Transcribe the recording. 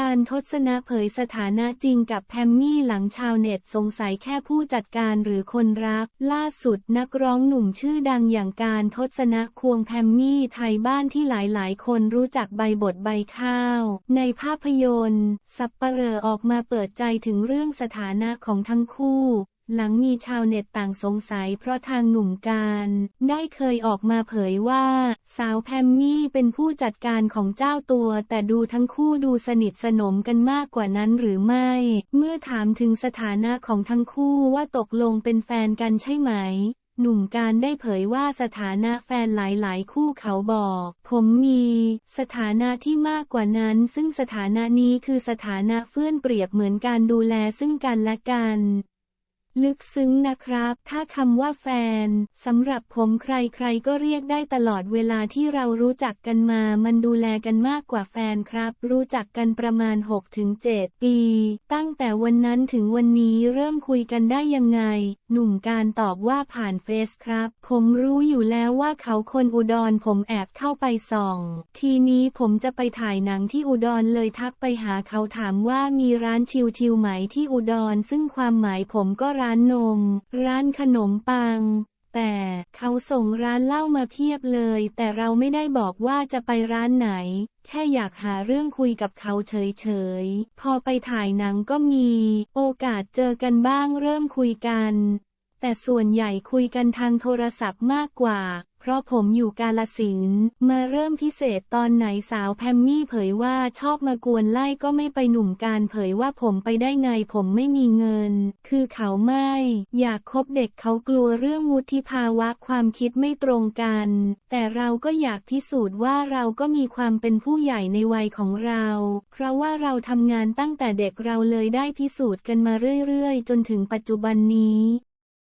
การทศนะเผยสถานะจริงกับแพมมี่หลังชาวเน็ตสงสัยแค่ผู้จัดการหรือคนรัก ล่าสุดนักร้องหนุ่มชื่อดังอย่างการทศนะควงแพมมี่ไทยบ้านที่หลายๆ คนรู้จักใบบทใบข้าว ในภาพยนตร์ สับปเหร่อออกมาเปิดใจถึงเรื่องสถานะของทั้งคู่ หลังมีชาวเน็ตต่างสงสัยเพราะทางหนุ่มการ ได้เคยออกมาเผยว่า สาวแพมมี่เป็นผู้จัดการของเจ้าตัว แต่ดูทั้งคู่ดูสนิทสนมกันมากกว่านั้นหรือไม่ เมื่อถามถึงสถานะของทั้งคู่ว่าตกลงเป็นแฟนกันใช่ไหมหนุ่มการได้เผยว่าสถานะแฟนหลายๆ คู่เขาบอก ผมมีสถานะที่มากกว่านั้น ซึ่งสถานะนี้คือสถานะเพื่อนเปรียบเหมือนการดูแลซึ่งกันและกัน ลึกซึ้งนะครับ ถ้าคำว่าแฟนสำหรับผมใครๆก็เรียกได้ตลอดเวลาที่เรารู้จักกันมา มันดูแลกันมากกว่าแฟนครับ รู้จักกันประมาณ 6-7 ปี ตั้งแต่วันนั้นถึงวันนี้เริ่มคุยกันได้ยังไง หนุ่มการตอบว่าผ่านเฟซครับ ผมรู้อยู่แล้วว่าเขาคนอุดรผมแอบเข้าไปส่อง ทีนี้ผมจะไปถ่ายหนังที่อุดรเลยทักไปหาเขาถามว่ามีร้านชิวๆไหมที่อุดรซึ่งความหมายผมก็ร้านนม ร้านขนมปัง แต่เขาส่งร้านเหล้ามาเพียบเลย แต่เราไม่ได้บอกว่าจะไปร้านไหน แค่อยากหาเรื่องคุยกับเขาเฉยๆ พอไปถ่ายหนังก็มี โอกาสเจอกันบ้างเริ่มคุยกัน แต่ส่วนใหญ่คุยกันทางโทรศัพท์มากกว่า เพราะผมอยู่กาลสินมาเริ่มพิเศษตอนไหนสาวแพมมี่เผยว่าชอบมากวนไล่ก็ไม่ไปหนุ่มการเผยว่าผมไปได้ไงผมไม่มีเงิน คือเขาไม่ อยากคบเด็กเขากลัวเรื่องวุฒิภาวะความคิดไม่ตรงกัน แต่เราก็อยากพิสูจน์ว่าเราก็มีความเป็นผู้ใหญ่ในวัยของเรา เพราะว่าเราทำงานตั้งแต่เด็กเราเลยได้พิสูจน์กันมาเรื่อยๆ จนถึงปัจจุบันนี้